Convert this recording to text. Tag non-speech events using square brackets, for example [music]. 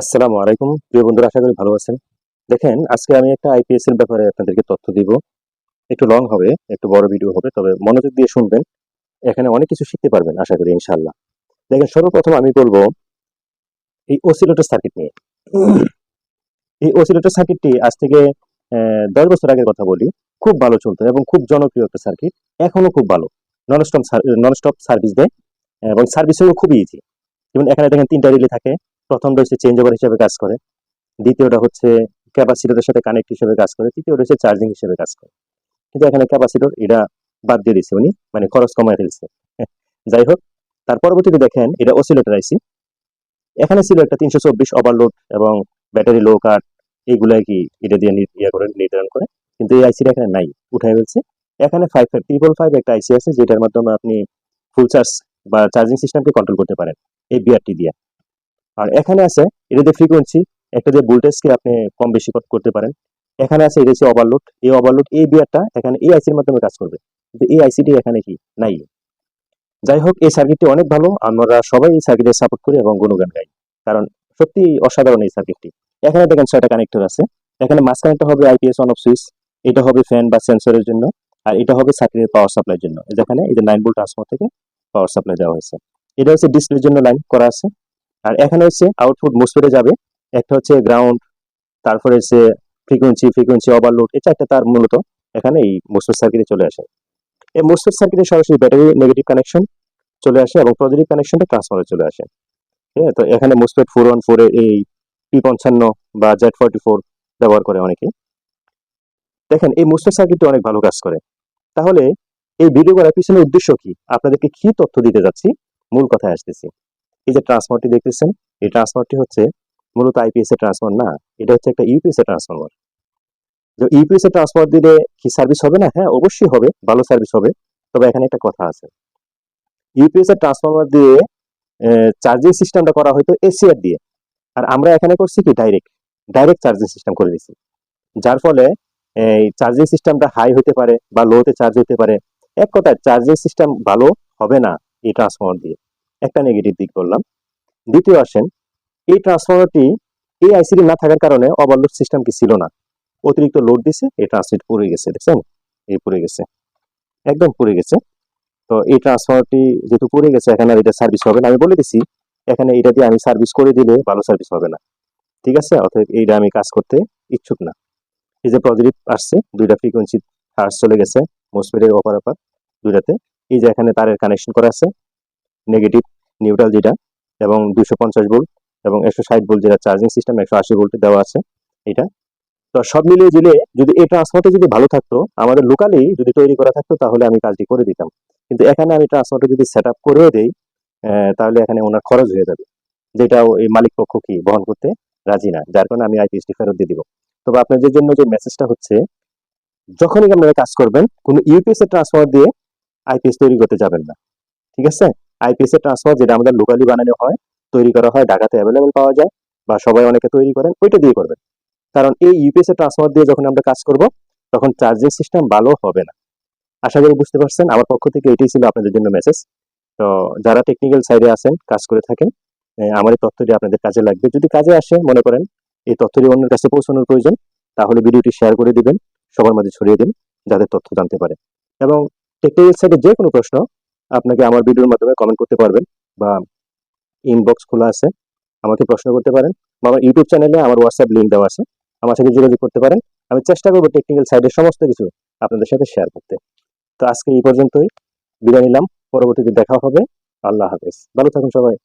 আসসালামু আলাইকুম। প্রিয় বন্ধুরা, আশা করি ভালো আছেন। দেখেন, আজকে আমি একটা আইপিএস এর ব্যাপারে আপনাদেরকে তথ্য দিব। একটু লং হবে, একটু বড় ভিডিও হবে, তবে মনোযোগ দিয়ে শুনবেন। এখানে অনেক কিছু শিখতে পারবেন, আশা করি ইনশাল্লাহ দেখেন, সর্বপ্রথম আমি বলব, এই অসিলেটর সার্কিট নিয়ে। এই অসিলেটর সার্কিটটি আজ থেকে দশ বছর আগের কথা বলি। খুব ভালো চলতো এবং খুব জনপ্রিয় একটা সার্কিট এখনও খুব ভালো। নন স্টপ সার্ভিস দেয় এবং সার্ভিসিংও খুবই ইজি যেমন এখানে দেখেন, তিনটা রিলে থাকে। প্রথমটা হচ্ছে চেঞ্জ ওভার হিসেবে কাজ করে। দ্বিতীয়টা হচ্ছে ক্যাপাসিটরের সাথে কানেক্ট হিসেবে কাজ করে। তৃতীয়টা হচ্ছে চার্জিং হিসেবে কাজ করে। কিন্তু এখানে ক্যাপাসিটর এটা বাদ দিয়ে দিচ্ছে উনি মানে খরচ কমায় ফেলছে। [laughs] যাই হোক, তার পরবর্তীতে দেখেন, এটা অসিলেটার আইসি এখানে ছিল একটা তিনশো চব্বিশ ওভারলোড এবং ব্যাটারি লো কাট এইগুলো কি এটা দিয়ে ইয়ে করে, নির্ধারণ করে। কিন্তু এই আইসিটা এখানে নাই উঠাই ফেলছে। এখানে ফাইভ ফাইভ ট্রিপল ফাইভ একটা আইসি আছে, যেটার মাধ্যমে আপনি ফুল চার্জ বা চার্জিং সিস্টেমকে কন্ট্রোল করতে পারেন, এই বিআরটি দিয়ে। আর এখানে আছে, এটা যে ফ্রিকোয়েন্সি একটা যে ভোল্টেজকে আপনি কম বেশি কর- করতে পারেন, এখানে আছে এটা হচ্ছে ওভারলোড এই ওভারলোড এই বিয়ারটা এখানে এই আইসির মাধ্যমে কাজ করবে। কিন্তু এই আইসিটি এখানে কি? নাই। যাই হোক, এই সার্কিটটি অনেক ভালো, আমরা সবাই এই সার্কিটের সাপোর্ট করি এবং গুণগান গাই। কারণ সত্যি অসাধারণ এই সার্কিটটি এখানে দেখেন ছয়টা কানেক্টর আছে। এখানে মাঝ কানেক্টর হবে আইপিএস অন অফ সুইচ এটা হবে ফ্যান বা সেন্সরের জন্য, আর এটা হবে সার্কিটের পাওয়ার সাপ্লাইয়ের জন্য। যেখানে এই যে নাইন ভোল্ট ট্রান্সফার থেকে পাওয়ার সাপ্লাই দেওয়া হয়েছে। এটা হচ্ছে ডিসপ্লের জন্য লাইন করা আছে। আর এখানে হচ্ছে আউটপুট মুসফেটে যাবে। একটা হচ্ছে গ্রাউন্ড তারপরে হচ্ছে ফ্রিকোয়েন্সি ফ্রিকোয়েন্সি ওভারলোড এই চারটা তার মূলত এখানে এই মুসফেট সার্কিটে চলে আসে। এই মুসফেট সার্কিটে সরাসরি ব্যাটারি নেগেটিভ কানেকশন চলে আসে এবং পজিটিভ কানেকশনটা ট্রান্সফারে চলে আসে। ঠিক আছে? তো এখানে মুসফেট ফোর ওয়ান ফোর এই পি পঞ্চান্ন বা জেড ফর্টি ফোর ব্যবহার করে অনেকে। দেখেন, এই মুসফেট সার্কিটটি অনেক ভালো কাজ করে। তাহলে এই ভিডিও করার পিছনে উদ্দেশ্য কি? আপনাদেরকে কি তথ্য দিতে যাচ্ছি? মূল কথায় আসতেছি। এই যে ট্রান্সফারটি দেখতেছেন, এই ট্রান্সফারটি হচ্ছে মূলত আইপিএস এর ট্রান্সফার না, এটা হচ্ছে একটা ইউপিএস এর ট্রান্সফরমার যে ইউপিএস এর ট্রান্সফার দিলে কি সার্ভিস হবে না? হ্যাঁ অবশ্যই হবে, ভালো সার্ভিস হবে, তবে এখানে একটা কথা আছে। ইউপিএস এর ট্রান্সফরমার দিয়ে চার্জিং সিস্টেমটা করা হয়তো এসিআর দিয়ে। আর আমরা এখানে করছি কি? ডাইরেক্ট ডাইরেক্ট চার্জিং সিস্টেম করে দিছি। যার ফলে এই চার্জিং সিস্টেমটা হাই হতে পারে বা লোতে চার্জ হতে পারে। এক কথায় চার্জিং সিস্টেম ভালো হবে না এই ট্রান্সফরমার দিয়ে। একটা নেগেটিভ দিক বললাম দ্বিতীয় আসেন, এই ট্রান্সফরমারটি এই আইসিডি না থাকার কারণে ওভারলোড সিস্টেম কি ছিল না। অতিরিক্ত লোড দিছে, এই ট্রান্সমিট পুড়ে গেছে, দেখছেন? এই পুড়ে গেছে। একদম পুড়ে গেছে। তো এই ট্রান্সফরমারটি যেহেতু পুড়ে গেছে, এখানে আর এটা সার্ভিস হবে না। আমি বলে দিছি, এখানে এটা দিয়ে আমি সার্ভিস করে দিলে ভালো সার্ভিস হবে না। ঠিক আছে? অর্থাৎ এইটা আমি কাজ করতে ইচ্ছুক না। এই যে পজিটিভ আসছে, দুইটা ফ্রিকোয়েন্সি হার্স চলে গেছে মোসফেটের ওপার ওপার দুইটাতে। এই যে এখানে তারের কানেকশন করা আছে নেগেটিভ নিউট্রাল যেটা, এবং দুশো পঞ্চাশ ভোল্ট এবং একশো ষাট ভোল্ট যেটা চার্জিং সিস্টেম একশো আশি ভোল্টে দেওয়া আছে এটা। তো সব মিলিয়ে জিলে যদি এই ট্রান্সফারটা যদি ভালো থাকতো, আমাদের লোকালি যদি তৈরি করা থাকতো, তাহলে আমি কাজটি করে দিতাম। কিন্তু এখানে আমি ট্রান্সফারটা যদি সেট আপ করেও দেই তাহলে এখানে ওনার খরচ হয়ে যাবে। যেটাও এই মালিক পক্ষ কি বহন করতে রাজি না, যার কারণে আমি আইপিএসটি ফেরত দিয়ে দিব। তবে আপনাদের জন্য যে মেসেজটা হচ্ছে, যখনই আপনারা কাজ করবেন, কোনো ইউপিএস এর ট্রান্সফার দিয়ে আইপিএস তৈরি করতে যাবেন না। ঠিক আছে? আইপিএস এর ট্রান্সফার যেটা আমাদের লোকালি বানানো হয়, তৈরি করা হয়, ঢাকাতে অ্যাভেলেবেল পাওয়া যায় বা সবাই অনেকে তৈরি করেন, ওইটা দিয়ে করবেন। কারণ এই ইউপিএস এর ট্রান্সফার দিয়ে যখন আমরা কাজ করব, তখন চার্জিং সিস্টেম ভালো হবে না। আশা করি বুঝতে পারছেন, আমার পক্ষ থেকে এটাই ছিল আপনাদের জন্য মেসেজ তো যারা টেকনিক্যাল সাইডে আছেন, কাজ করে থাকেন আমার এই তথ্যটি আপনাদের কাজে লাগবে। যদি কাজে আসে, মনে করেন, এই তথ্যটি অন্যের কাছে পৌঁছানোর প্রয়োজন, তাহলে ভিডিওটি শেয়ার করে দিবেন, সবার মাঝে ছড়িয়ে দিন যাদের তথ্য জানতে পারে। এবং টেকনিক্যাল সাইডে যে কোনো প্রশ্ন আপনাকে আমার ভিডিওর মাধ্যমে কমেন্ট করতে পারবেন বা ইনবক্স খোলা আছে, আমাকে প্রশ্ন করতে পারেন বা আমার ইউটিউব চ্যানেলে আমার হোয়াটসঅ্যাপ লিঙ্ক দেওয়া আছে, আমার সাথে যোগাযোগ করতে পারেন। আমি চেষ্টা করব টেকনিক্যাল সাইডের সমস্ত কিছু আপনাদের সাথে শেয়ার করতে। তো আজকে এই পর্যন্তই, বিদায় নিলাম, পরবর্তীতে দেখা হবে, আল্লাহ হাফেজ। ভালো থাকুন সবাই।